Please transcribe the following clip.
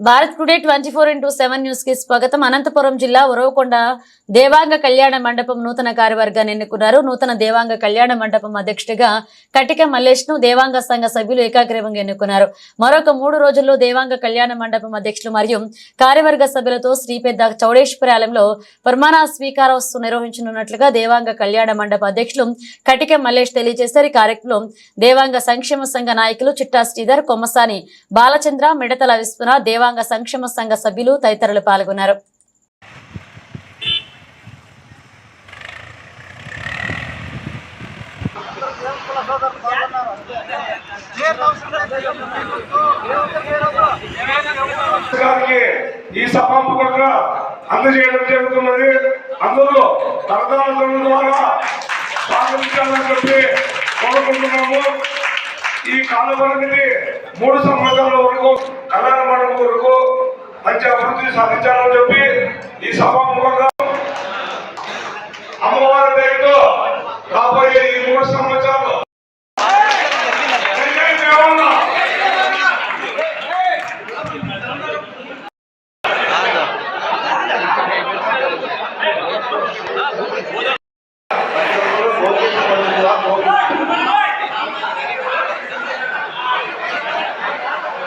Bharat today twenty four into seven న్యూస్కి స్వాగతం. అనంతపురం జిల్లా ఉరవకొండ దేవాంగ కళ్యాణ మండపం నూతన కార్యవర్గాన్ని ఎన్నుకున్నారు. నూతన దేవాంగ కళ్యాణ మండపం అధ్యక్షుడిగా కటిక మల్లేష్ను దేవాంగ సంఘ సభ్యులు ఏకాగ్రీవంగా ఎన్నుకున్నారు. మరొక మూడు రోజుల్లో దేవాంగ కళ్యాణ మండపం అధ్యక్షులు మరియు కార్యవర్గ సభ్యులతో శ్రీ పెద్ద చౌడేశ్వరి ప్రమాణ స్వీకారోత్సవం నిర్వహించనున్నట్లుగా దేవాంగ కళ్యాణ మండప అధ్యక్షులు కటిక మల్లేష్ తెలియజేశారు. ఈ కార్యక్రమం దేవాంగ సంక్షేమ సంఘ నాయకులు చిట్టా శ్రీధర్ కొమ్మసాని బాలచంద్ర మిడతల విశ్వనాథ్ దేవ దేవాంగ సంక్షేమ సంఘ సభ్యులు తదితరులు పాల్గొన్నారు. ఈ సభాముఖంగా అందజేయడం జరుగుతున్నది. అందరూ తరదాల ద్వారా స్వాగతించాలని చెప్పి కోరుకుంటున్నాము. ఈ కాల పరిమితి మూడు సంవత్సరాల వరకు కళ్యాణ మంచి అభివృద్ధి సాధించాలని చెప్పి ఈ సభాముఖంగా